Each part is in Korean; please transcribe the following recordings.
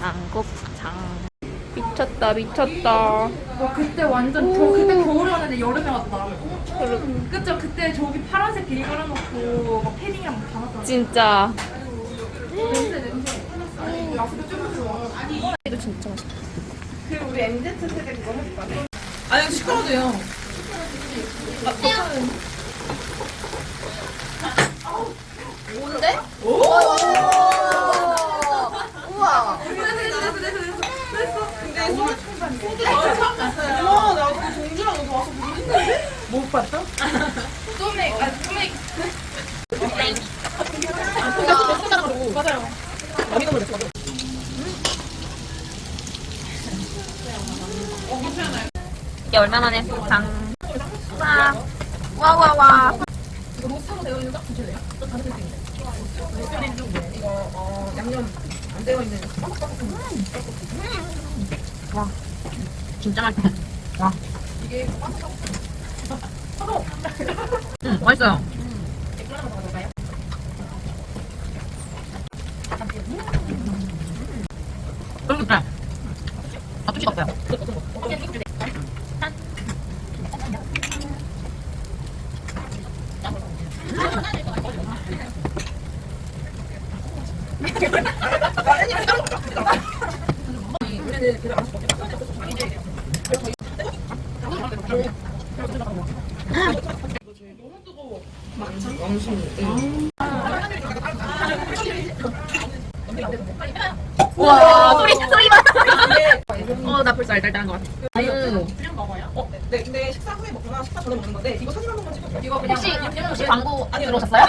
장국장. 미쳤다 미쳤다. 와 그때 완전 겨, 그때 겨울에 왔는데 여름에 왔다. 그쵸 그때 저기 파란색 비닐 깔아놓고 막 패딩이랑 다 놨잖아. 진짜. 냄새 냄새. 아니 라스도 좀 좋아. 이거 진짜 맛있다. 그 우리 MZ 세대 그거 해볼까? 아니 시끄러워 도요. 어머 나도 동주랑 너도 와서 모르겠는데? 못 봤어? 소맥 아 소맥 맞아요. 이게 얼마 만에 장. 와. 와, 와, 와. 이거 로스로 되어 있는 딱 주실래요? 또 다른 색인데. 이거 어, 양념 안 되어 있는 진짜 맛있다. 와. 이게 응, 맛있어요. 쫄깃해. 아, 뚜시 없어요. 우리는 계속 안 먹어. 너무 뜨거워. 와, 소리, 소리만. 어, 나 벌써 알달달한 것 같아. 음. 어, 네, 근데 식사 후에 먹거나 식사 전에 먹는 건데 이거 사진 한 번만 찍어줘. 이거 혹시, 혹시 광고 들어오셨어요?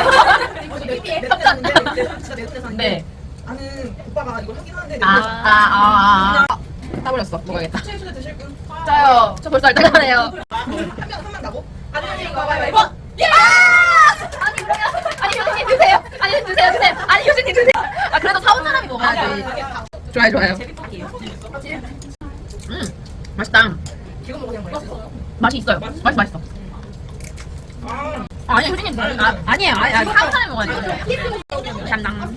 내돈내산인데 진짜 내돈내산인데 네. 아는 오빠가 이걸 하긴 하는데 아, 아, 아, 아. 따버렸어. 먹어야겠다. 최초에 드실 분? 짜요. 저 벌써 알달달하네요. 한명한명 나고? 아니 이거 가위바위보. 야! 아니, 그래요? 아니, 교수님 드세요. 아니, 드세요, 드세요. 아니, 교수님 드세요. 아, 그래도 사온 사람이 먹어야지. 좋아요, 좋아요. 음, 맛있다. 맛이 있어요. 맛이 맛있어. 아, 아, 아니, 교수님. 아, 아니에요. 아니, 아니, 사온 사람이 먹어야지. 짠당.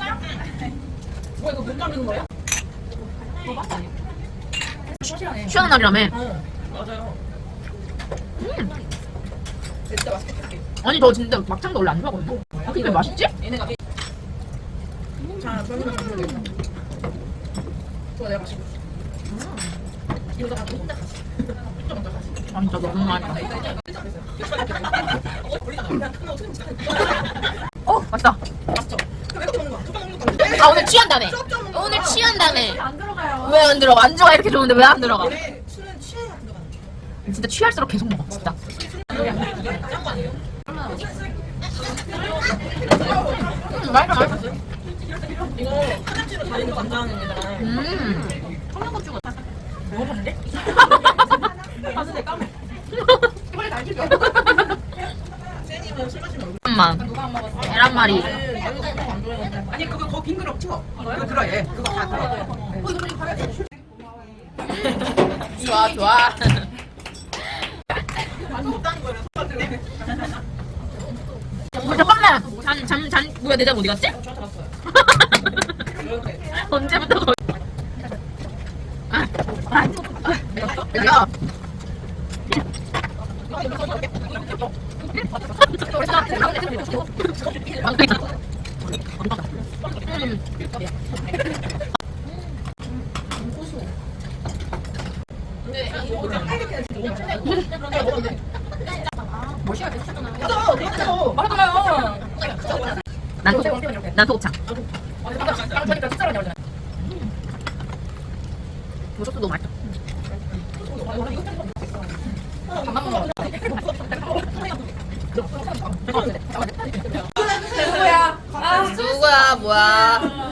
뭐 이거 못 자르는 거야? 취향 날이라며. 어, 맞아요. 음. 진짜. 아니, 저 진짜 막창도 원래 안 좋아하거든요. 아, 근데 왜 맛있지? 얘네가 자, 그러면 이거 좋아 내가 마시고. 이러다가 혼자 가시. 혼자 가시. 아, 진짜 너무 맛있다. 어, 맛있다. 맞죠? 왜 이렇게 먹는 거야? 조금 먹는 건데. 아, 오늘 취한다며. 오늘 취한다며. 왜안 들어가? 안주가 이렇게 좋은데 왜 안 들어가? 원래 술은 취해야 들어가는 거. 진짜 취할수록 계속 먹어, 진짜. 짠거 아니에요? 음, 맛있어, 맛있어. 화장실로 다니는 남자입니다. 음. 먹어봤는데? 봤는데 까매. 쌤님은 술 마시면 얼굴 잠깐만. 누가 안 먹었어? 계란 말이. 안 좋아해요. 아니 그거 거빈 그릇 치워. 그거 들어 얘. 그거 다 들어. 좋아, 좋아. 못다는 거를 손 들네. 어, 잠깐만. 잔, 잔, 잔, 뭐야, 내잔 어디 갔지? 쫓아갔어요. 언제부터 거기. 아, 아, 아, 야. 방금 누구야? 아, 누구야? 뭐야?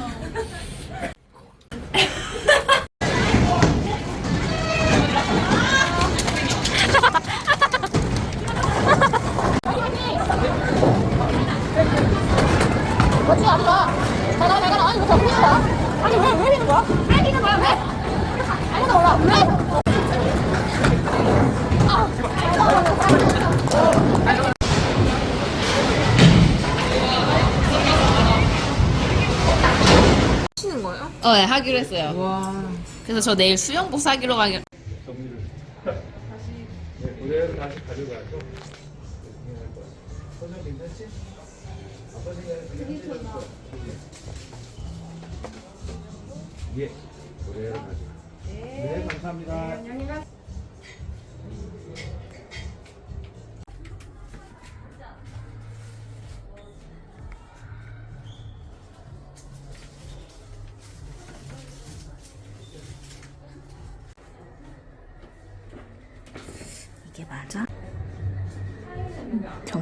아니 왜왜 이러는 거야? 아니 이러는 거야 아무도 몰라 왜? 네, 하기로 했어요. 와. 그래서 저 내일 수영복 사기로 가기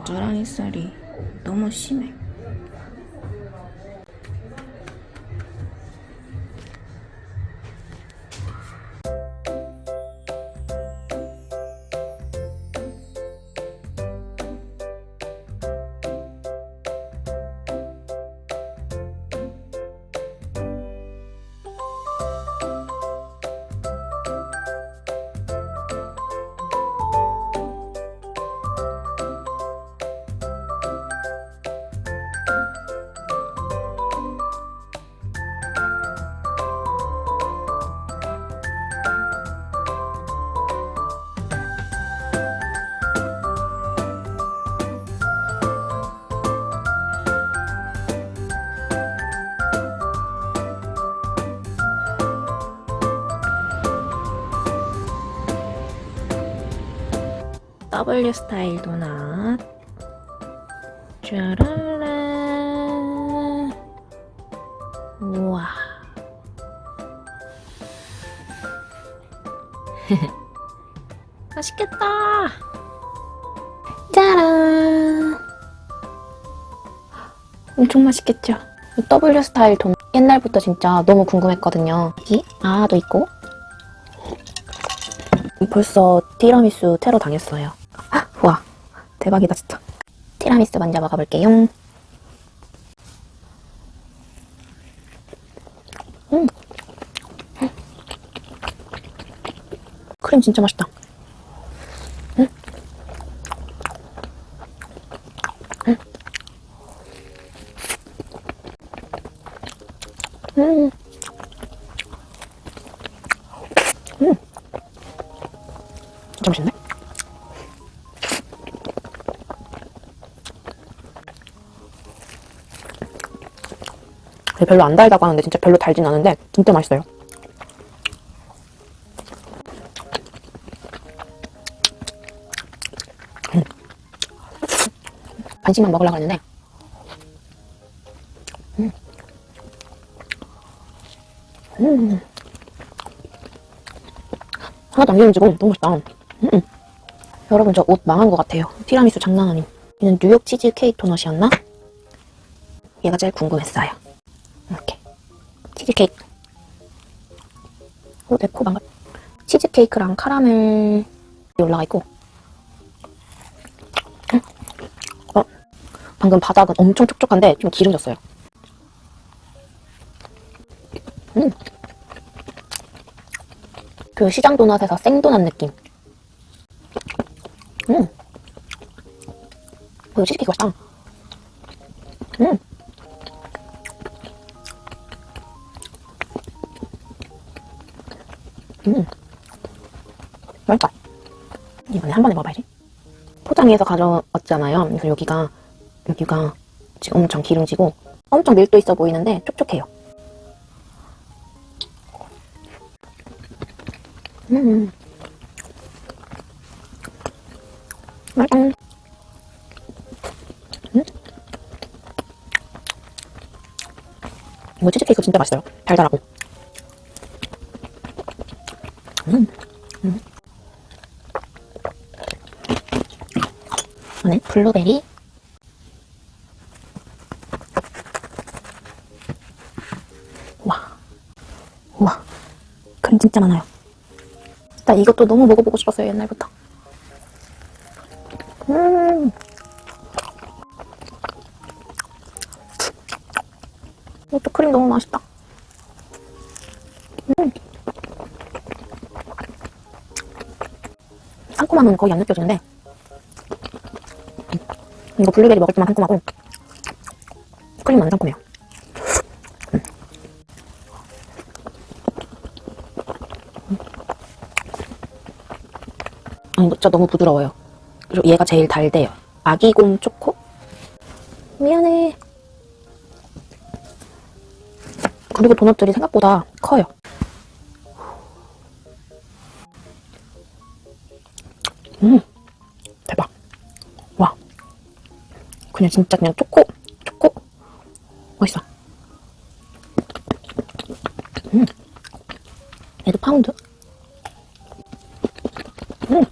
적절한 햇살이 너무 심해. W 스타일 도넛. 짜라라. 우와. 맛있겠다. 짜란. 엄청 맛있겠죠? 이 W 스타일 돈 옛날부터 진짜 너무 궁금했거든요. 여기 아도 있고 벌써 티라미수 테러 당했어요. 대박이다 진짜. 티라미수 먼저 먹어볼게요. 음. 크림 진짜 맛있다. 음. 음. 음. 음. 진짜 맛있네. 별로 안 달다고 하는데 진짜 별로 달진 않은데 진짜 맛있어요. 음. 반씩만 먹으려고 했는데 음. 음. 하나도 안 기름지고 너무 맛있다. 음. 여러분 저 옷 망한 것 같아요. 티라미수 장난 아님. 얘는 뉴욕 치즈 케이크 도넛이었나? 얘가 제일 궁금했어요. 이렇게 치즈 케이크. 어, 내코 망가. 치즈 케이크랑 카라멜이 올라가 있고. 음. 어, 방금 바닥은 엄청 촉촉한데 좀 기름졌어요. 음. 그 시장 도넛에서 생도넛 느낌. 음. 이거 치즈케이크 맛있다. 음. 음. 맛있다. 이번에 한 번에 먹어봐야지. 포장해서 가져왔잖아요. 그래서 여기가, 여기가 지금 엄청 기름지고 엄청 밀도 있어 보이는데 촉촉해요. 음. 맛있다. 음. 이거 치즈케이크 진짜 맛있어요. 달달하고. 음. 음. 이거는 블루베리. 와. 우와. 크림 진짜 많아요. 나 이것도 너무 먹어보고 싶었어요, 옛날부터. 음. 이것도 크림 너무 맛있다. 음. 새콤함은 거의 안 느껴지는데 이거 블루베리 먹을 때만 상큼하고 크림은 안 상큼해요. 아, 음. 음, 진짜 너무 부드러워요. 그리고 얘가 제일 달대요. 아기곰 초코? 미안해. 그리고 도넛들이 생각보다 커요. 그냥 진짜 그냥 초코, 초코. 맛있어. 음. 얘도 파운드. 음.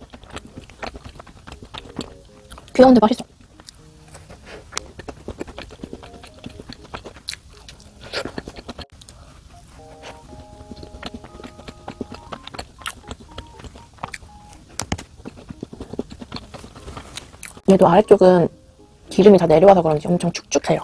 귀여운데 맛있어. 얘도 아래쪽은 기름이 다 내려와서 그런지 엄청 축축해요.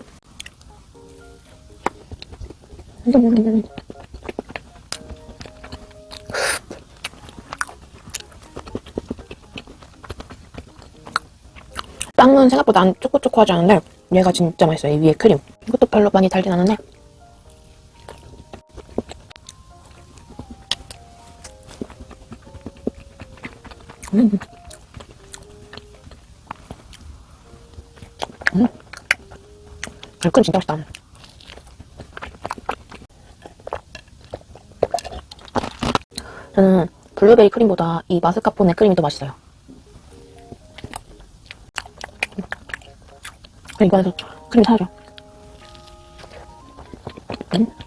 빵은 생각보다 안 초코초코하지 않은데 얘가 진짜 맛있어요. 이 위에 크림. 이것도 별로 많이 달진 않은데 이 크림 진짜 맛있다. 저는 블루베리 크림보다 이 마스카포네 크림이 더 맛있어요. 그럼 이번에도 크림 사야죠. 음.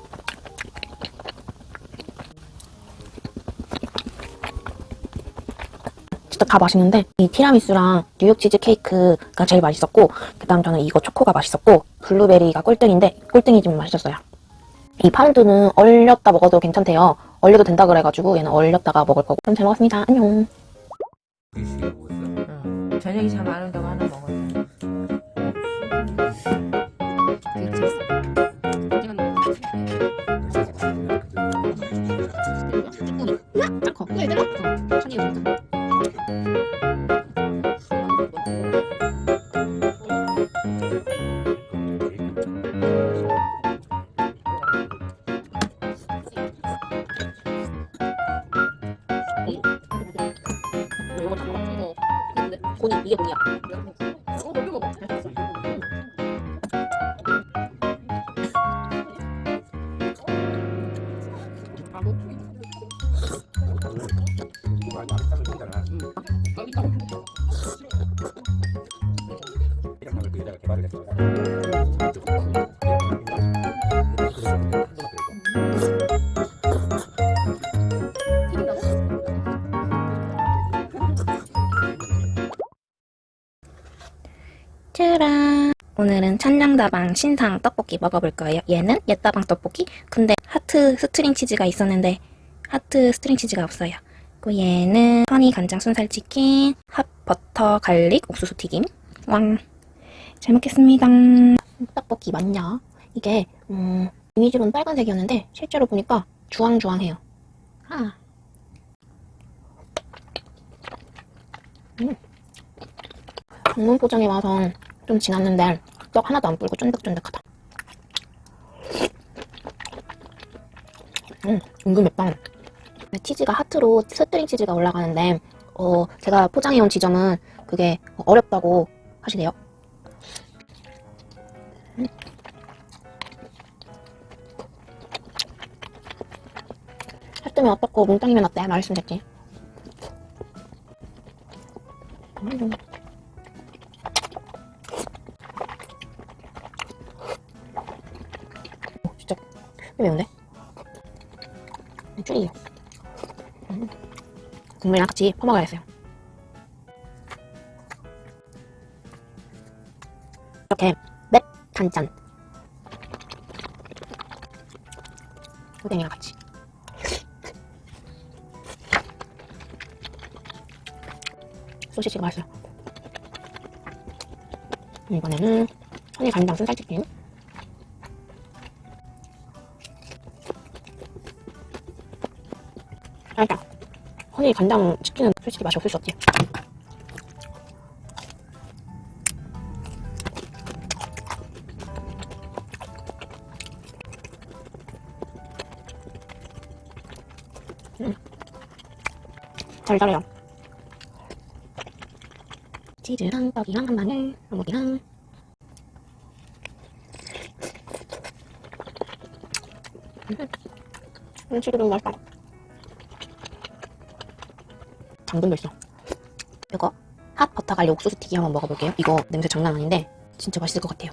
진짜 다 맛있는데 이 티라미수랑 뉴욕 치즈 케이크가 제일 맛있었고 그 다음 저는 이거 초코가 맛있었고 블루베리가 꼴등인데 꼴등이지만 맛있었어요. 이 파운드는 얼렸다 먹어도 괜찮대요. 얼려도 된다 그래가지고 얘는 얼렸다가 먹을 거고. 그럼 잘 먹었습니다. 안녕. 응. 저녁이 참 많은다고 하나 먹었어. 고니 오늘은 천냥다방 신상 떡볶이 먹어볼 거예요. 얘는 옛다방 떡볶이. 근데 하트 스트링 치즈가 있었는데 하트 스트링 치즈가 없어요. 그리고 얘는 허니 간장 순살 치킨, 핫 버터 갈릭 옥수수 튀김. 왕. 잘 먹겠습니다. 떡볶이 맞냐? 이게 음, 이미지로는 빨간색이었는데 실제로 보니까 주황주황해요. 아. 음. 전문 포장에 와서 좀 지났는데 떡 하나도 안 불고 쫀득쫀득하다. 음, 은근 맵다. 치즈가 하트로 스트링 치즈가 올라가는데 어, 제가 포장해온 지점은 그게 어렵다고 하시네요. 음. 살 뜨면 어떻고 뭉땅이면 어때? 말씀 됐지. 음. 매운데? 줄이요. 음. 국물이랑 같이 퍼먹어야겠어요. 이렇게 맵 단짠. 오뎅이랑 같이. 소시지가 맛있어요. 이번에는 허니 간장 순살치킨. 허니 간장 치킨은 솔직히 맛이 없을 수 없지. 음. 달달해요. 치즈랑 떡이랑 한 마늘, 어묵이랑 음, 치즈 너무 맛있다. 당근도 있어. 이거 핫 버터 갈리 옥수수 튀김 한번 먹어볼게요. 이거 냄새 장난 아닌데 진짜 맛있을 것 같아요.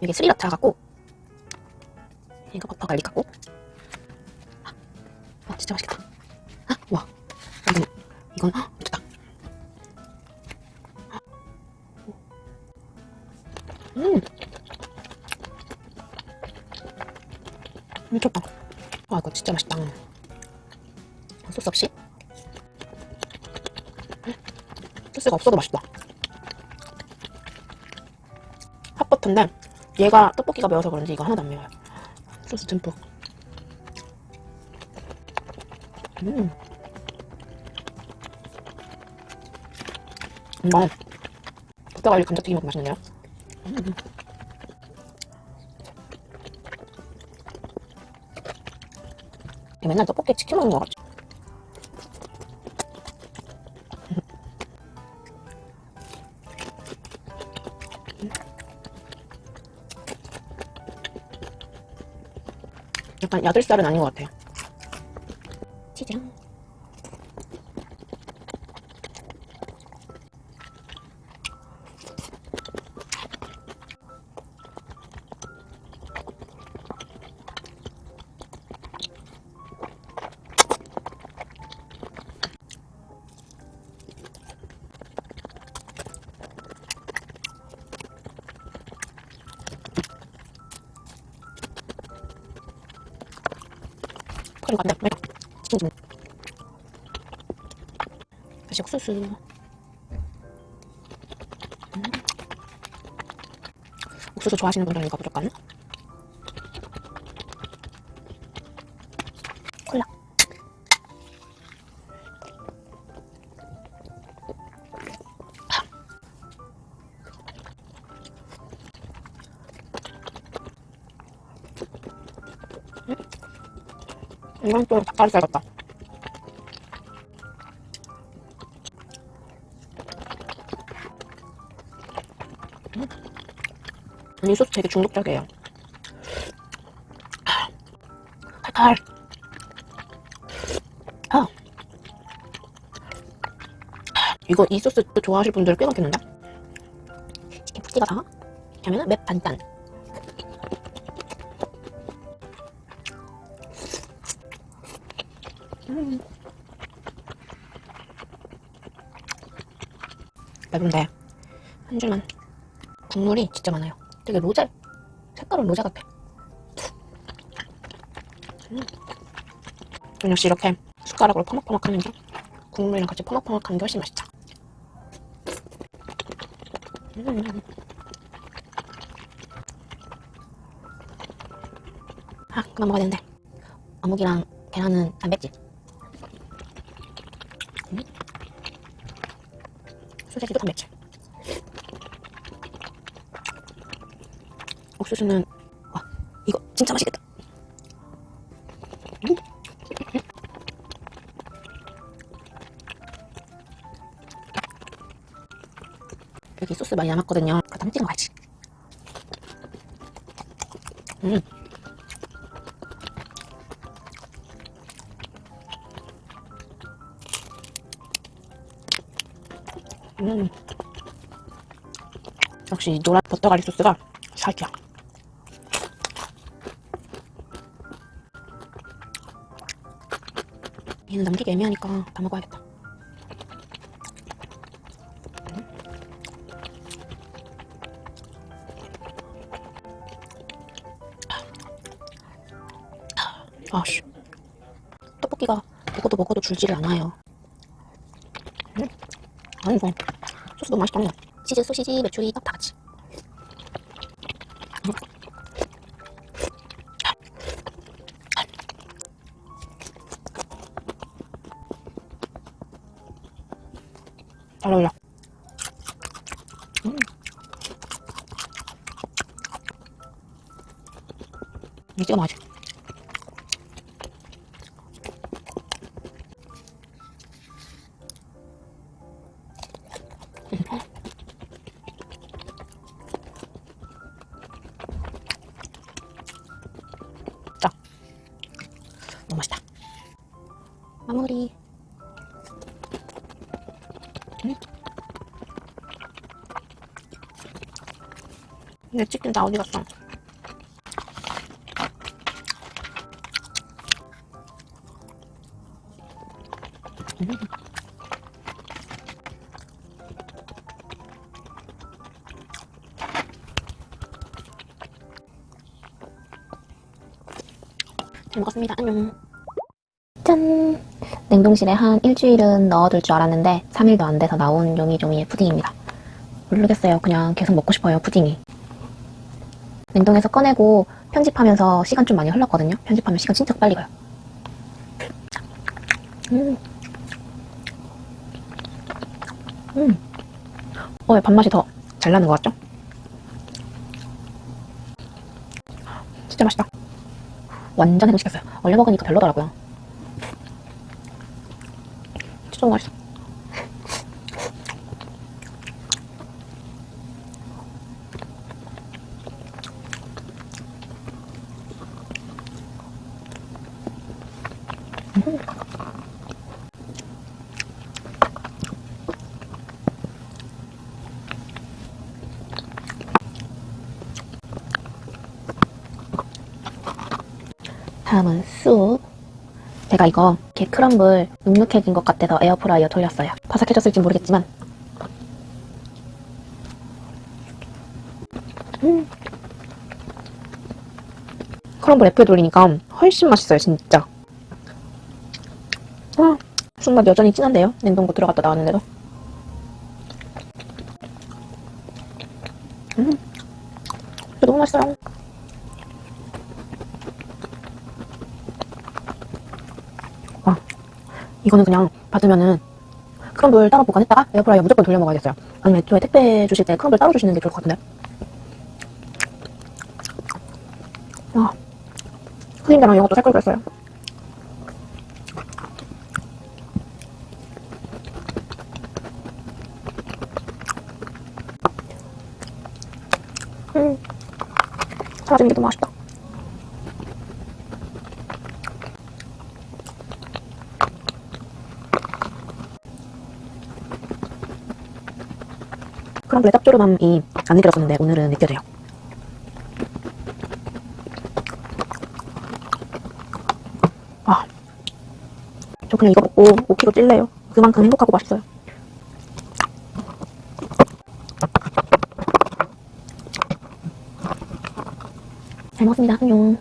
이게 스리라차 같고 이거 버터 갈릭 같고 아 진짜 맛있겠다. 아, 와 이건 이건 아, 미쳤다. 음 미쳤다. 와 이거 진짜 맛있다. 소스 없이 소스가 없어도 맛있다. 핫버터인데 얘가 떡볶이가 매워서 그런지 이거 하나도 안 매워요. 소스 듬뿍. 음. 이거 버터 갈릭 감자튀김 먹고 맛있는데요? 음. 이거 맨날 떡볶이 치킨 먹는 거 같지? 약간 야들살은 아닌 것 같아요. 다시 옥수수. 음. 옥수수 좋아하시는 분들은 이거 무조건 이건 또 닭가슴살 같다. 음. 이 소스 되게 중독적이에요. 칼칼. 아. 이거 이 소스 또 좋아하실 분들 꽤 많겠는데? 치킨 푹 찍어서 이렇게 하면은 맵 반짠. 매운데 한 줄만 국물이 진짜 많아요. 되게 로제 색깔은 로제 같아. 음. 전 역시 이렇게 숟가락으로 퍼먹퍼먹하면서 국물이랑 같이 퍼먹퍼먹 하는 게 훨씬 맛있죠. 음. 아 그만 먹어야 되는데 어묵이랑 계란은 단백질. 소세지도 단백질. 옥수수는 와 이거 진짜 맛있겠다. 음. 여기 소스 많이 남았거든요. 역시 노란 버터가리 소스가 살짝. 얘는 남기기 애매하니까 다 먹어야겠다. 아씨. 떡볶이가 먹어도 먹어도 줄지를 않아요. 음. 아니, 이거 소스 너무 맛있다. 치즈, 소시지, 메추리 딱다 같이. 내 치킨 다 어디 갔어? 음. 잘 먹었습니다. 안녕. 짠! 냉동실에 한 일주일은 넣어둘 줄 알았는데 3일도 안 돼서 나온 요미조미의 푸딩입니다. 모르겠어요. 그냥 계속 먹고 싶어요, 푸딩이. 냉동에서 꺼내고 편집하면서 시간 좀 많이 흘렀거든요. 편집하면 시간 진짜 빨리 가요. 음. 음. 어, 밥맛이 더 잘 나는 것 같죠? 진짜 맛있다. 완전 해동시켰어요. 원래 먹으니까 별로더라고요. 진짜 맛있어. 다음은 쑥. 제가 이거 이렇게 크럼블 눅눅해진 것 같아서 에어프라이어 돌렸어요. 바삭해졌을지 모르겠지만. 음. 크럼블 F에 돌리니까 훨씬 맛있어요, 진짜. 아, 쑥맛 여전히 진한데요? 냉동고 들어갔다 나왔는데도. 음. 너무 맛있어요. 이거는 그냥 받으면은 크럼블 따로 보관했다가 에어프라이어 무조건 돌려 먹어야겠어요. 아니면 애초에 택배 주실 때 크럼블 따로 주시는 게 좋을 것 같은데. 아, 크림자랑 이것도 색깔 그랬어요. 음, 사라진 게 너무 맛있다. 크럼블의 짭조름함이 안 느껴졌었는데 오늘은 느껴져요. 아, 저 그냥 이거 먹고 5kg 찔래요. 그만큼 행복하고 맛있어요. 잘 먹었습니다. 안녕.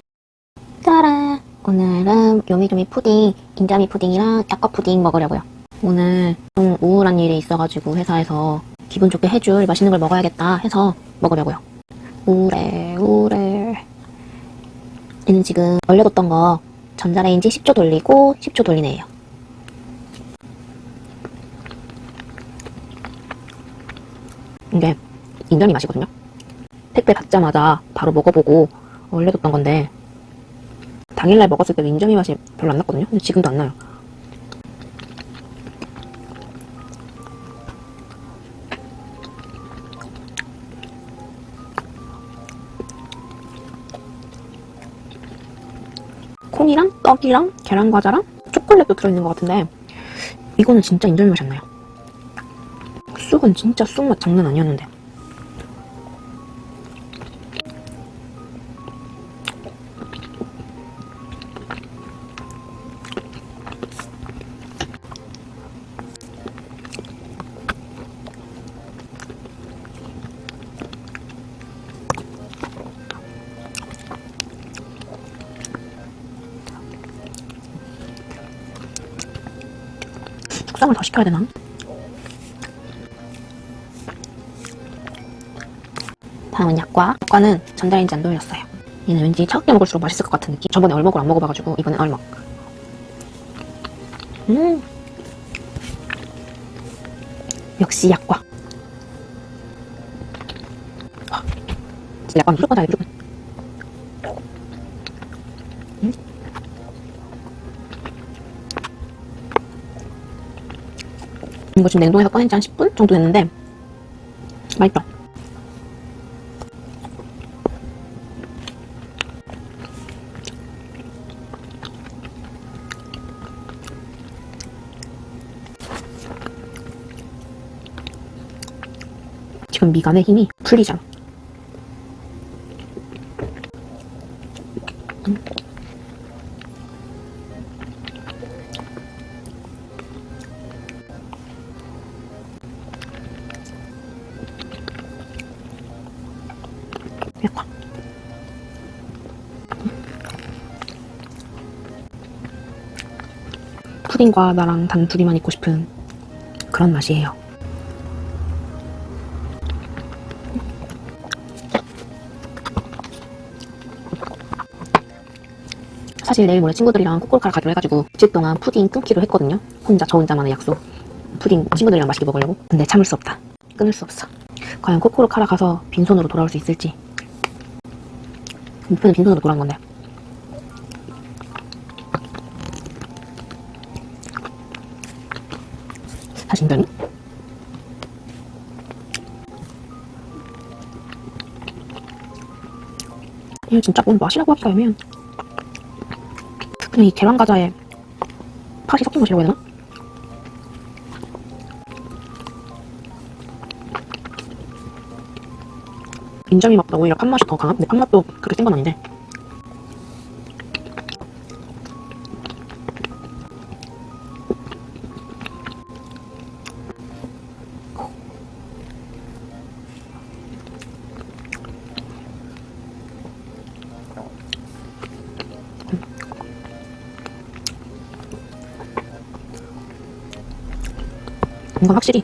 짜란! 오늘은 요미조미 푸딩, 인자미 푸딩이랑 약과 푸딩 먹으려고요. 오늘 좀 우울한 일이 있어가지고 회사에서 기분 좋게 해줄 맛있는 걸 먹어야겠다 해서 먹으려고요. 우울해, 우울해. 얘는 지금 얼려뒀던 거 전자레인지 10초 돌리고 10초 돌리네요. 이게 인절미 맛이거든요. 택배 받자마자 바로 먹어보고 얼려뒀던 건데 당일날 먹었을 때도 인절미 맛이 별로 안 났거든요. 근데 지금도 안 나요. 콩이랑 떡이랑 계란 과자랑 초콜릿도 들어있는 것 같은데 이거는 진짜 인절미 맛이 안 나요. 쑥은 진짜 쑥맛 장난 아니었는데. 시켜야 되나? 다음은 약과. 약과는 전자레인지 안 돌렸어요. 얘는 왠지 차갑게 먹을수록 맛있을 것 같은 느낌. 저번에 얼먹을 안 먹어봐가지고 이번엔 얼먹. 음. 역시 약과. 아, 진짜 약과 무조건 달해 무조건. 이거 지금 냉동에서 꺼낸 지 한 10분 정도 됐는데 맛있다. 지금 미간의 힘이 풀리잖아. 푸딩과 나랑 단 둘이만 있고 싶은 그런 맛이에요. 사실 내일 모레 친구들이랑 코코카를 가기로 해가지고 며칠 동안 푸딩 끊기로 했거든요. 혼자 저 혼자만의 약속. 푸딩 친구들이랑 맛있게 먹으려고. 근데 참을 수 없다. 끊을 수 없어. 과연 코코로카라 가서 빈손으로 돌아올 수 있을지. 목표는 빈손으로 돌아온 건데. 사진전이? 이거 진짜 뭔 맛이라고 하기가 애매한. 그냥 이 계란 과자에 팥이 섞인 것이라고 해야 되나? 인절미 맛보다 오히려 팥맛이 더 강한? 근데 팥맛도 그렇게 센 건 아닌데. 이건 확실히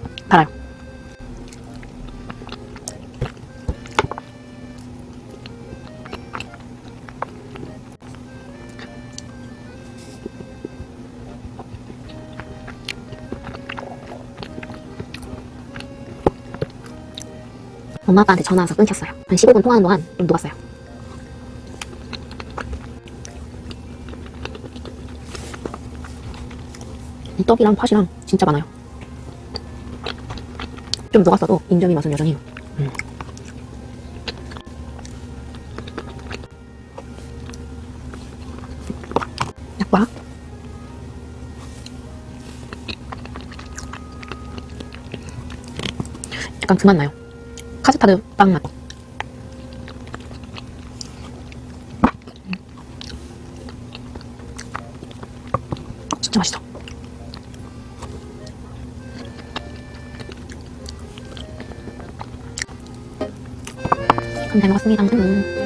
엄마 아빠한테 전화 와서 끊겼어요. 한 15분 통화하는 동안 좀 녹았어요. 이 떡이랑 팥이랑 진짜 많아요. 좀 녹았어도 인절미 맛은 여전히 음. 약과 약간 그맛 나요 카스타드 빵 맛. 진짜 맛있어. 그럼 잘 먹었습니다. 음.